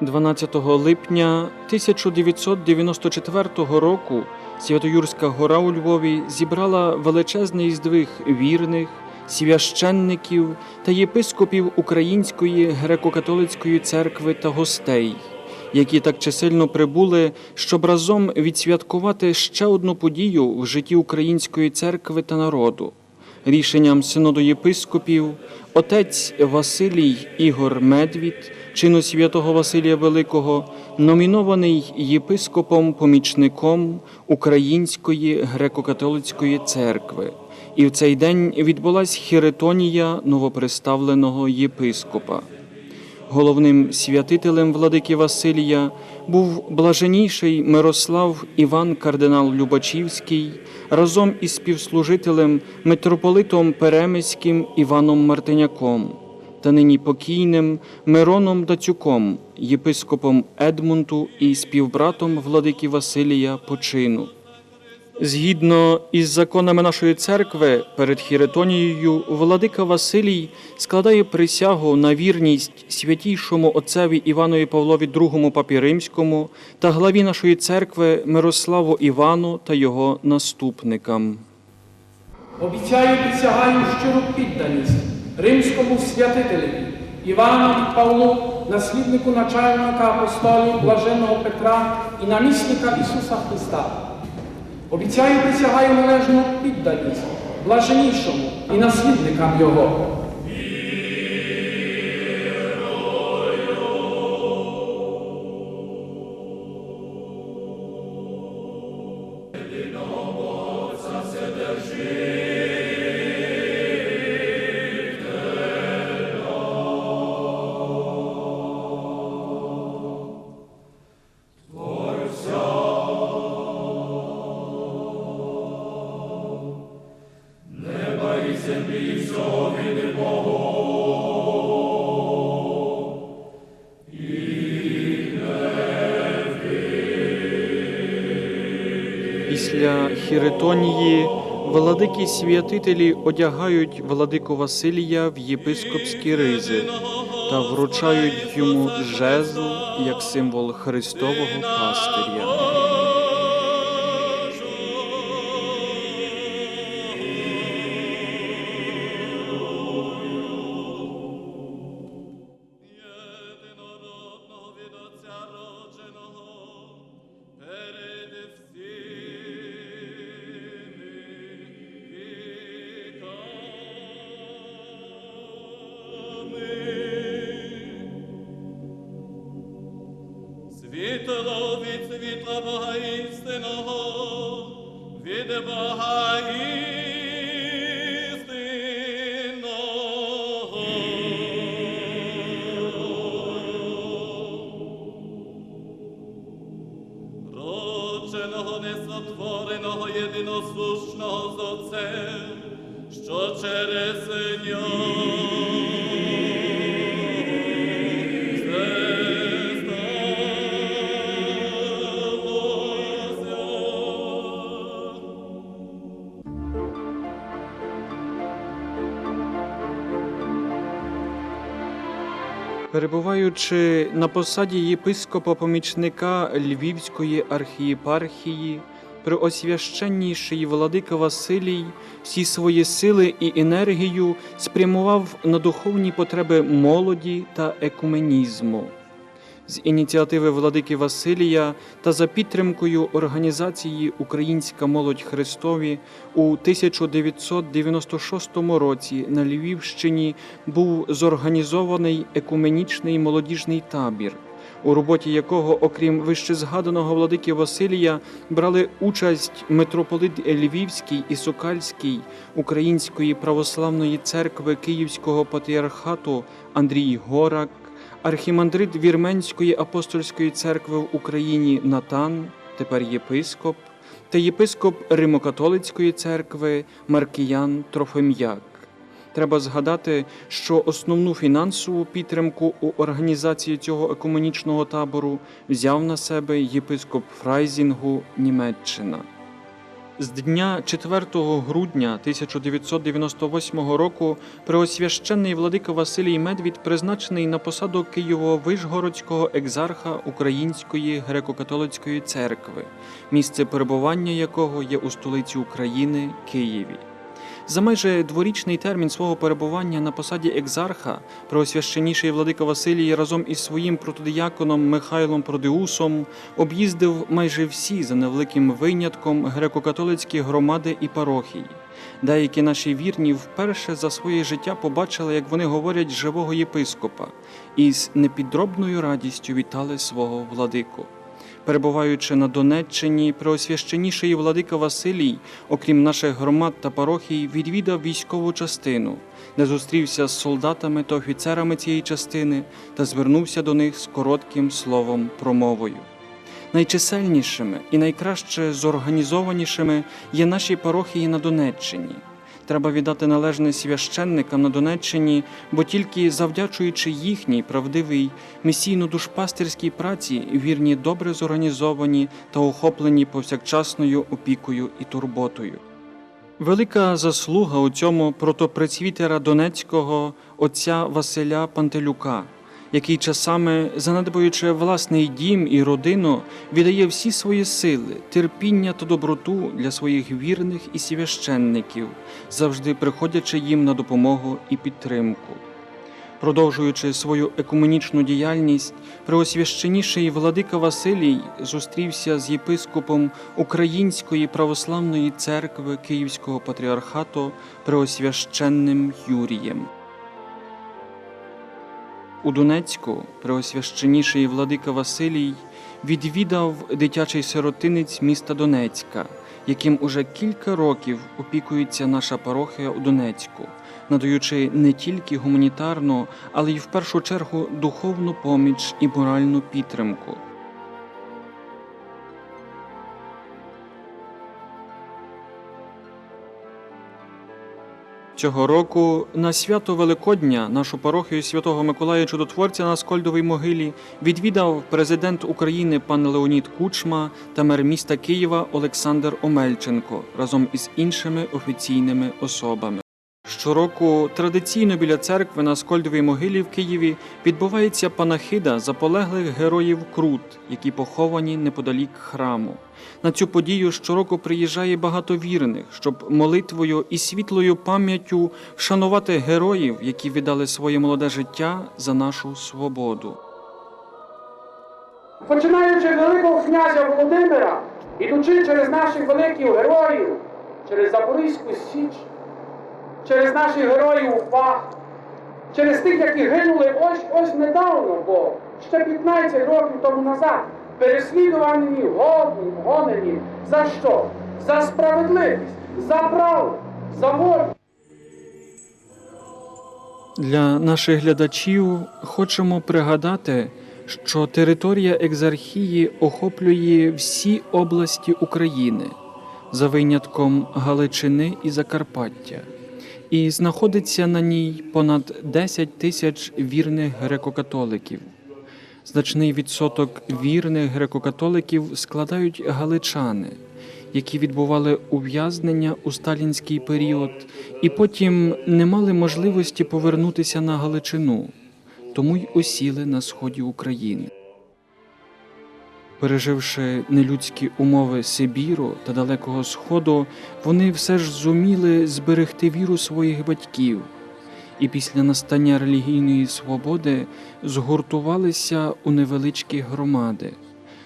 12 липня 1994 року Святоюрська гора у Львові зібрала величезний здвиг вірних, священників та єпископів Української греко-католицької церкви та гостей, які так чисельно прибули, щоб разом відсвяткувати ще одну подію в житті української церкви та народу. Рішенням синоду єпископів отець Василій Ігор Медвід, чину святого Василія Великого, номінований єпископом-помічником Української греко-католицької церкви. І в цей день відбулась хіритонія новоприставленого єпископа. Головним святителем владики Василія був блаженніший Мирослав Іван кардинал Любачівський разом із співслужителем митрополитом Перемиським Іваном Мартиняком та нині покійним Мироном Дацюком, єпископом Едмунту і співбратом владики Василія почину. Згідно із законами нашої церкви, перед Хіретонією владика Василій складає присягу на вірність святійшому отцеві Іванові Павлові II папі Римському та главі нашої церкви Мирославу Івану та його наступникам. Обіцяю присягаю щиру підданість римському святителеві Івану Павлу, насліднику начальника апостолів Блаженого Петра і намісника Ісуса Христа. Обіцяю присягаю належну підданість блаженішому і наслідникам Його. Після Хіритонії владики святителі одягають владику Василія в єпископські ризи та вручають йому жезл як символ Христового пастиря. Родженого, несотвореного, єдиносушного з Отцем, що через нього Перебуваючи на посаді єпископа-помічника Львівської архієпархії, преосвященніший владика Василій всі свої сили і енергію спрямував на духовні потреби молоді та екуменізму. З ініціативи владики Василія та за підтримкою організації Українська молодь Христові у 1996 році на Львівщині був зорганізований екуменічний молодіжний табір, у роботі якого, окрім вищезгаданого владики Василія, брали участь митрополит Львівський і Сокальський Української православної церкви Київського патріархату Андрій Горак архімандрит Вірменської апостольської церкви в Україні Натан, тепер єпископ, та єпископ Римокатолицької церкви Маркіян Трофим'як. Треба згадати, що основну фінансову підтримку у організації цього екуменічного табору взяв на себе єпископ Фрайзінгу Німеччина. З дня 4 грудня 1998 року преосвященний владика Василій Медвід призначений на посаду Києво-Вишгородського екзарха Української греко-католицької церкви, місце перебування якого є у столиці України Києві. За майже дворічний термін свого перебування на посаді екзарха преосвященніший владика Василій разом із своїм протодіяконом Михайлом Продеусом об'їздив майже всі за невеликим винятком греко-католицькі громади і парохії. Деякі наші вірні вперше за своє життя побачили, як вони говорять живого єпископа, і з непідробною радістю вітали свого владику. Перебуваючи на Донеччині, преосвященіший владика Василій, окрім наших громад та парохій, відвідав військову частину, де зустрівся з солдатами та офіцерами цієї частини та звернувся до них з коротким словом промовою. Найчисельнішими і найкраще зорганізованішими є наші парохії на Донеччині. Треба віддати належне священникам на Донеччині, бо тільки завдячуючи їхній правдивій місійно-душпастерській праці, вірні добре зорганізовані та охоплені повсякчасною опікою і турботою. Велика заслуга у цьому протопрецвітера Донецького отця Василя Пантелюка, який часами, занедбуючи власний дім і родину, віддає всі свої сили, терпіння та доброту для своїх вірних і священників, завжди приходячи їм на допомогу і підтримку. Продовжуючи свою екуменічну діяльність, преосвященіший владика Василій зустрівся з єпископом Української православної церкви Київського патріархату преосвященним Юрієм. У Донецьку преосвященіший владика Василій відвідав дитячий сиротинець міста Донецька, яким уже кілька років опікується наша парохія у Донецьку, надаючи не тільки гуманітарну, але й в першу чергу духовну поміч і моральну підтримку. Цього року на свято Великодня нашу парохію святого Миколая Чудотворця на Скольдовій могилі відвідав президент України пан Леонід Кучма та мер міста Києва Олександр Омельченко разом із іншими офіційними особами. Щороку традиційно біля церкви на Скольдовій могилі в Києві відбувається панахида заполеглих героїв Крут, які поховані неподалік храму. На цю подію щороку приїжджає багато вірних, щоб молитвою і світлою пам'яттю вшанувати героїв, які віддали своє молоде життя за нашу свободу. Починаючи Великого князя Володимира, ідучи через наших великих героїв, через Запорізьку Січ, через наших героїв УПА, через тих, які гинули ось ось недавно, бо ще 15 років тому назад, переслідувані, годні, гонені. За що? За справедливість, за правду, за волю. Для наших глядачів хочемо пригадати, що територія екзархії охоплює всі області України за винятком Галичини і Закарпаття, і знаходиться на ній понад 10 тисяч вірних греко-католиків. Значний відсоток вірних греко-католиків складають галичани, які відбували ув'язнення у сталінський період і потім не мали можливості повернутися на Галичину, тому й осіли на сході України. Переживши нелюдські умови Сибіру та Далекого Сходу, вони все ж зуміли зберегти віру своїх батьків і після настання релігійної свободи згуртувалися у невеличкі громади,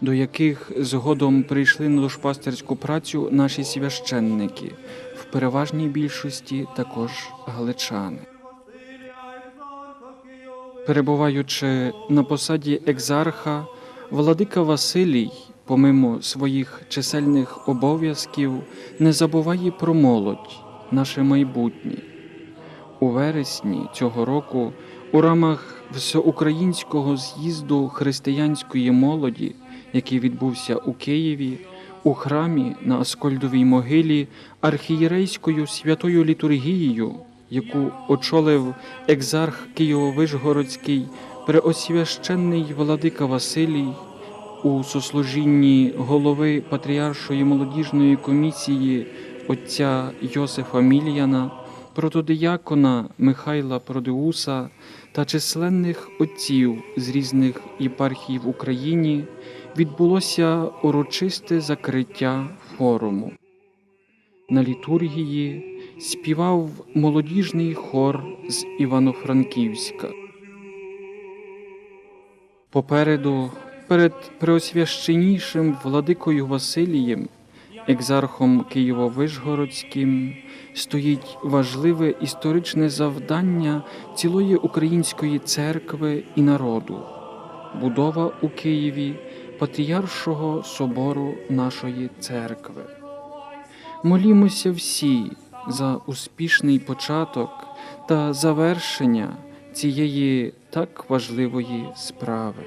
до яких згодом прийшли на душпастерську працю наші священники, в переважній більшості також галичани. Перебуваючи на посаді екзарха, владика Василій, помимо своїх чисельних обов'язків, не забуває про молодь, наше майбутнє. У вересні цього року у рамах всеукраїнського з'їзду християнської молоді, який відбувся у Києві, у храмі на Аскольдовій могилі архієрейською святою літургією, яку очолив екзарх Києво-Вишгородський преосвященний владика Василій, у сослужінні голови Патріаршої молодіжної комісії отця Йосифа Мільяна, протодиякона Михайла Продеуса та численних отців з різних єпархій в Україні відбулося урочисте закриття форуму. На літургії співав молодіжний хор з Івано-Франківська. Попереду, перед преосвященнішим владикою Василієм, екзархом Києво-Вишгородським, стоїть важливе історичне завдання цілої української церкви і народу будова у Києві Патріаршого собору нашої церкви. Молімося всі за успішний початок та завершення цієї так важливої справи.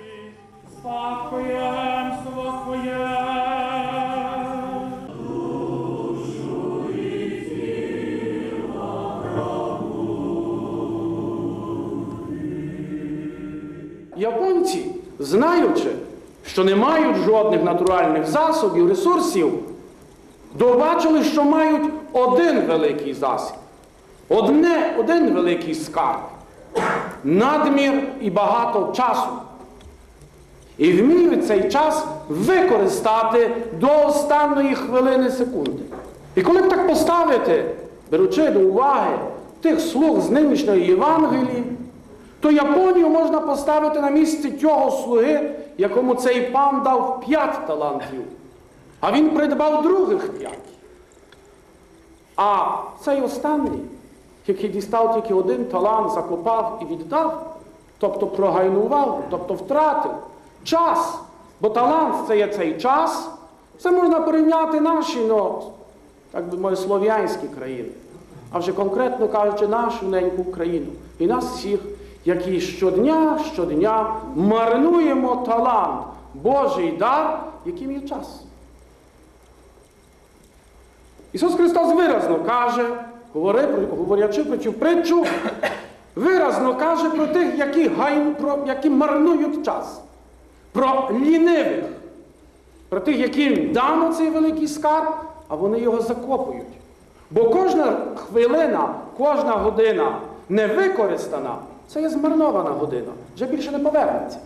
Японці, знаючи, що не мають жодних натуральних засобів, ресурсів, добачили, що мають один великий засіб, одне, один великий скарб, надмір і багато часу і вміють цей час використати до останньої хвилини секунди. І коли б так поставити, беручи до уваги тих слуг з нинішньої Євангелії, то Японію можна поставити на місці того слуги, якому цей пан дав п'ять талантів, а він придбав других п'ять. А цей останній, який дістав тільки один талант, закопав і віддав, тобто прогайнував, тобто втратив час. Бо талант це є цей час. Це можна порівняти наші, ну, так би мовити, слов'янські країни. А вже конкретно кажучи, нашу неньку Україну. І нас всіх, які щодня, щодня марнуємо талант, Божий дар, яким є час. Ісус Христос виразно каже, говорячи про цю притчу, виразно каже про тих, які, гай, про, які марнують час, про лінивих, про тих, яким дано цей великий скарб, а вони його закопують. Бо кожна хвилина, кожна година не використана, це є змарнована година, вже більше не повернеться.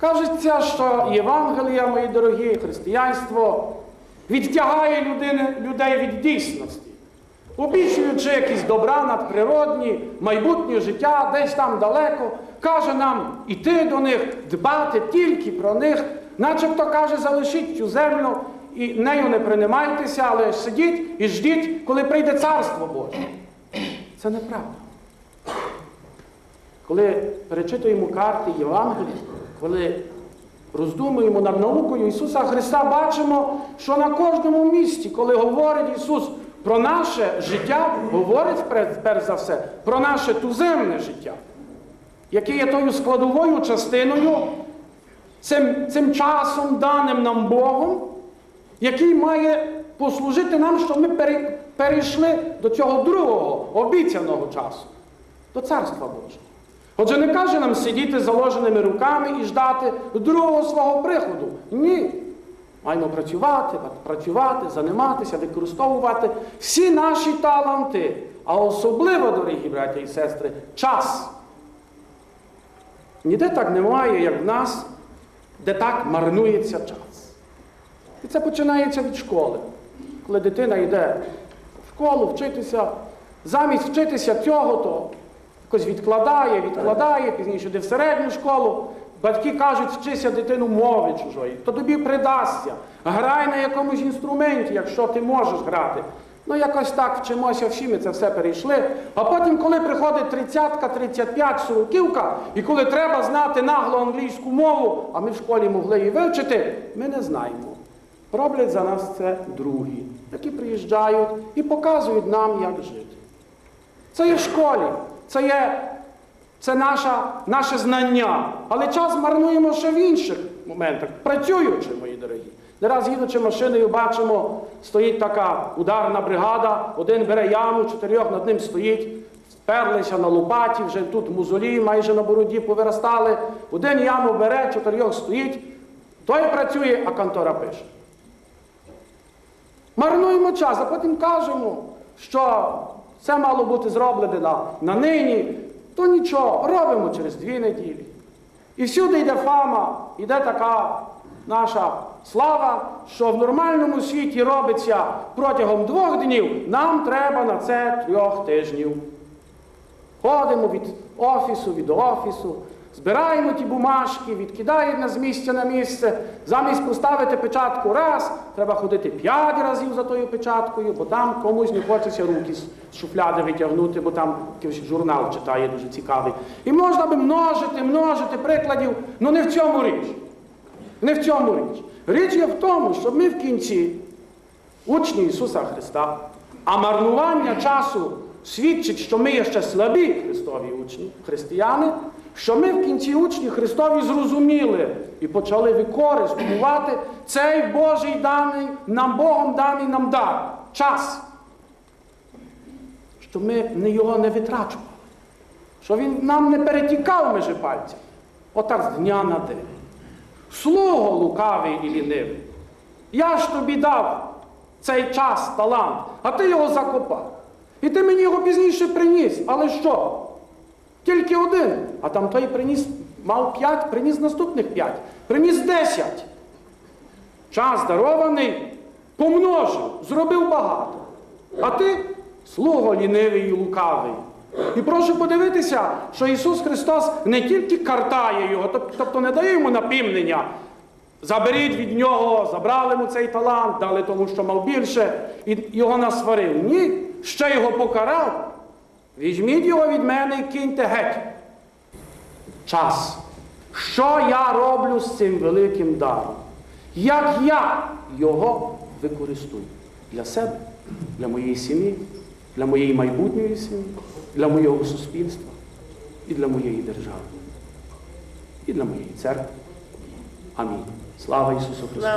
Кажеться, що Євангелія, мої дорогі, християнство відтягає людини, людей від дійсності, обіцюючи якісь добра надприродні, майбутнє життя десь там далеко, каже нам іти до них, дбати тільки про них, начебто каже, залишіть цю землю і нею не приймайтеся, але сидіть і ждіть, коли прийде царство Боже. Це неправда. Коли перечитуємо карти Євангелія, коли роздумуємо над наукою Ісуса Христа, бачимо, що на кожному місці, коли говорить Ісус про наше життя, говорить перш за все про наше туземне життя, яке є тою складовою частиною, цим, цим часом даним нам Богом, який має послужити нам, щоб ми перейшли до цього другого обіцяного часу, до Царства Божого. Отже, не каже нам сидіти заложеними руками і ждати другого свого приходу. Ні. Маємо працювати, працювати, займатися, використовувати всі наші таланти, а особливо, дорогі браття і сестри, час. Ніде так немає, як в нас, де так марнується час. І це починається від школи. Коли дитина йде в школу вчитися, замість вчитися цього, то якось відкладає, відкладає, пізніше йде в середню школу. Батьки кажуть, вчися дитину мови чужої, то тобі придасться. Грай на якомусь інструменті, якщо ти можеш грати. Ну, якось так вчимося всі, ми це все перейшли. А потім, коли приходить тридцятка, 35, сороківка, і коли треба знати нагло англійську мову, а ми в школі могли її вивчити, ми не знаємо. Роблять за нас це другі, які приїжджають і показують нам, як жити. Це є в школі, це є це наша, наше знання. Але час марнуємо ще в інших моментах, працюючи, мої дорогі. Не раз їдучи машиною, бачимо, стоїть така ударна бригада, один бере яму, чотирьох над ним стоїть, перлися на лопаті, вже тут музолі майже на бороді повиростали. Один яму бере, чотирьох стоїть, той працює, а контора пише. Марнуємо час, а потім кажемо, що це мало бути зроблене на, на нині, то нічого, робимо через дві неділі. І всюди йде фама, йде така наша слава, що в нормальному світі робиться протягом двох днів, нам треба на це трьох тижнів. Ходимо від офісу від офісу, збираємо ті бумажки, відкидаємо з місця на місце. Замість поставити печатку раз, треба ходити п'ять разів за тою печаткою, бо там комусь не хочеться руки з шуфляди витягнути, бо там якийсь журнал читає дуже цікавий. І можна би множити, множити прикладів, але не в цьому річ. Не в цьому річ. Річ є в тому, щоб ми в кінці учні Ісуса Христа, а марнування часу свідчить, що ми є ще слабі Христові учні, християни, що ми в кінці учні Христові зрозуміли і почали використовувати цей Божий даний нам Богом даний нам дар, час. Що ми його не витрачували, що він нам не перетікав межі пальців, отак з дня на день. Слуго лукавий і лінивий. Я ж тобі дав цей час, талант, а ти його закопав. І ти мені його пізніше приніс. Але що? Тільки один. А там той приніс, мав п'ять, приніс наступних п'ять, приніс десять. Час дарований, помножив, зробив багато. А ти слуго лінивий і лукавий. І прошу подивитися, що Ісус Христос не тільки картає його, тобто не дає йому напівнення. Заберіть від нього, забрали йому цей талант, дали тому, що мав більше, і його насварив. Ні, ще його покарав. Візьміть його від мене і киньте геть. Час. Що я роблю з цим великим даром? Як я його використовую для себе, для моєї сім'ї, для моєї майбутньої сім'ї, для моєго суспільства і для моєї держави, і для моєї церкви. Амінь. Слава Ісусу Христу!